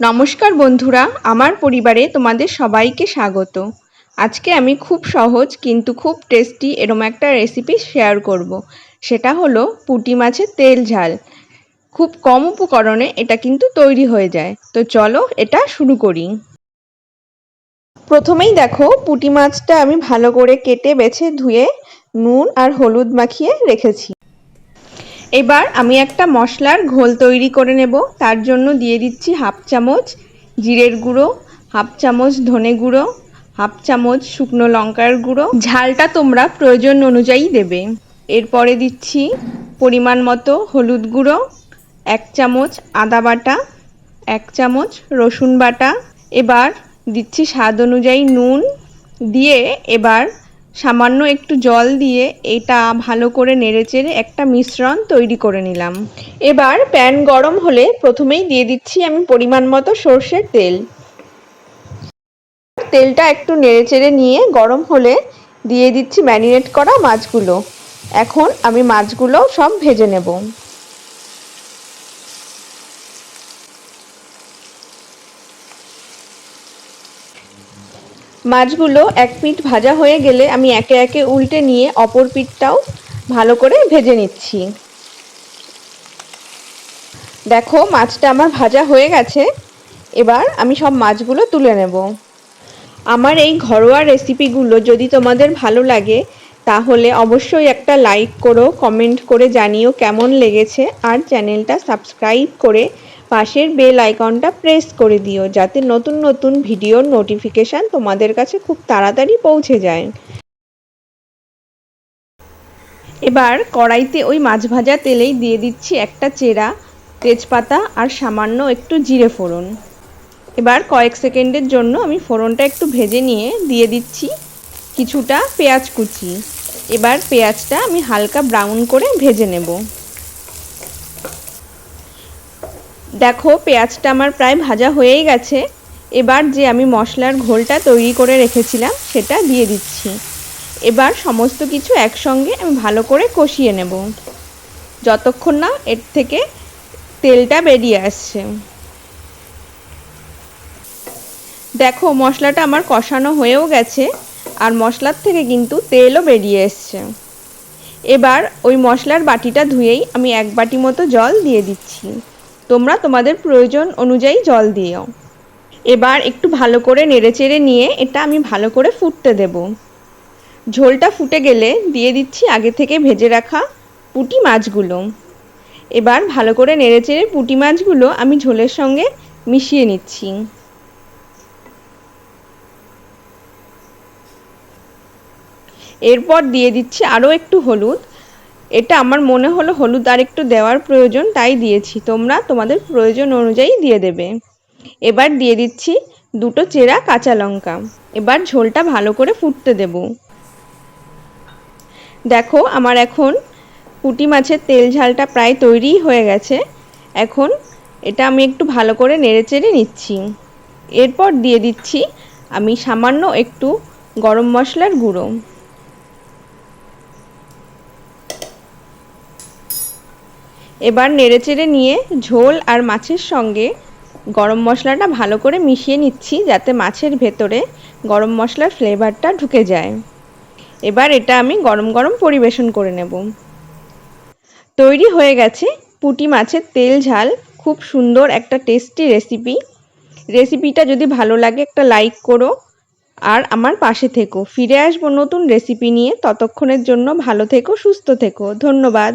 নমস্কার বন্ধুরা, আমার পরিবারে তোমাদের সবাইকে স্বাগত। আজকে আমি খুব সহজ কিন্তু খুব টেস্টি এরম একটা রেসিপি শেয়ার করব। সেটা হলো পুঁটি মাছের তেল ঝাল। খুব কম উপকরণে এটা কিন্তু তৈরি হয়ে যায়। তো চলো এটা শুরু করি। প্রথমেই দেখো, পুঁটি মাছটা আমি ভালো করে কেটে বেছে ধুয়ে নুন আর হলুদ মাখিয়ে রেখেছি। এবার আমি একটা মশলার ঘোল তৈরি করে নেব। তার জন্য দিয়ে দিচ্ছি হাফ চামচ জিরের গুঁড়ো, হাফ চামচ ধনে গুঁড়ো, হাফ চামচ শুকনো লঙ্কার গুঁড়ো। ঝালটা তোমরা প্রয়োজন অনুযায়ী দেবে। এরপরে দিচ্ছি পরিমাণ মতো হলুদ গুঁড়ো, এক চামচ আদা বাটা, এক চামচ রসুন বাটা। এবার দিচ্ছি স্বাদ অনুযায়ী নুন। দিয়ে এবার সামান্য একটু জল দিয়ে এটা ভালো করে নেড়েচেড়ে একটা মিশ্রণ তৈরি করে নিলাম। এবার প্যান গরম হলে প্রথমেই দিয়ে দিচ্ছি আমি পরিমাণ মতো সর্ষের তেল। তেলটা একটু নেড়েচেড়ে নিয়ে গরম হলে দিয়ে দিচ্ছি ম্যারিনেট করা মাছগুলো। এখন আমি মাছগুলো সব ভেজে নেব। মাছগুলো এক পিঠ ভাজা হয়ে গেলে আমি একে একে উল্টে নিয়ে অপর পিঠটাও ভালো করে ভেজে নিচ্ছি। দেখো, মাছটা আমার ভাজা হয়ে গেছে। এবার আমি সব মাছগুলো তুলে নেব। আমার এই ঘরোয়া রেসিপিগুলো যদি তোমাদের ভালো লাগে তাহলে অবশ্যই একটা লাইক করো কমেন্ট করে জানিও কেমন লেগেছে আর চ্যানেলটা সাবস্ক্রাইব করে পাশের বেল আইকনটা প্রেস করে দিও যাতে নতুন নতুন ভিডিওর নোটিফিকেশান তোমাদের কাছে খুব তাড়াতাড়ি পৌঁছে যায়। এবার কড়াইতে ওই মাছ ভাজা তেলেই দিয়ে দিচ্ছি একটা চেরা, তেজপাতা আর সামান্য একটু জিরে ফোড়ন। এবার কয়েক সেকেন্ডের জন্য আমি ফোড়নটা একটু ভেজে নিয়ে দিয়ে দিচ্ছি কিছুটা পেঁয়াজ কুচি। এবার পেঁয়াজটা আমি হালকা ব্রাউন করে ভেজে নেব। দেখো, পেঁয়াজটা আমার প্রায় ভাজা হয়েই গেছে। এবার যে আমি মশলার ঘোলটা তৈরি করে রেখেছিলাম, সেটা দিয়ে দিচ্ছি। এবার সমস্ত কিছু একসঙ্গে আমি ভালো করে কষিয়ে নেব। যতক্ষণ না এর থেকে তেলটা বেরিয়ে আসছে। দেখো, মশলাটা আমার কষানো হয়েও গেছে। আর মশলার থেকে কিন্তু তেলও বেরিয়ে এসছে। এবার ওই মশলার বাটিটা ধুয়েই আমি এক বাটি মতো জল দিয়ে দিচ্ছি। তোমরা তোমাদের প্রয়োজন অনুযায়ী জল দিও। এবার একটু ভালো করে নেড়েচেড়ে নিয়ে এটা আমি ভালো করে ফুটতে দেব। ঝোলটা ফুটে গেলে দিয়ে দিচ্ছি আগে থেকে ভেজে রাখা পুঁটি মাছগুলো। এবার ভালো করে নেড়েচেড়ে পুঁটি মাছগুলো আমি ঝোলের সঙ্গে মিশিয়ে নিচ্ছি। এরপর দিয়ে দিচ্ছি আরও একটু হলুদ। এটা আমার মনে হলো হলুদ আর একটু দেওয়ার প্রয়োজন, তাই দিয়েছি। তোমরা তোমাদের প্রয়োজন অনুযায়ী দিয়ে দেবে। এবার দিয়ে দিচ্ছি দুটো চেরা কাঁচা লঙ্কা। এবার ঝোলটা ভালো করে ফুটতে দেব। দেখো, আমার এখন পুঁটি মাছের তেল ঝালটা প্রায় তৈরি হয়ে গেছে। এখন এটা আমি একটু ভালো করে নেড়েচেড়ে নিচ্ছি। এরপর দিয়ে দিচ্ছি আমি সামান্য একটু গরম মশলার গুঁড়ো। এবার নেড়েচেড়ে নিয়ে ঝোল আর মাছের সঙ্গে গরম মশলাটা ভালো করে মিশিয়ে নিচ্ছি যাতে মাছের ভেতরে গরম মশলার ফ্লেভারটা ঢুকে যায়। এবার এটা আমি গরম গরম পরিবেশন করে নেব। তৈরি হয়ে গেছে পুঁটি মাছের তেল ঝাল, খুব সুন্দর একটা টেস্টি রেসিপি রেসিপিটা যদি ভালো লাগে একটা লাইক করো আর আমার পাশে থেকো। ফিরে আসব নতুন রেসিপি নিয়ে। ততক্ষণের জন্য ভালো থেকো, সুস্থ থেকো। ধন্যবাদ।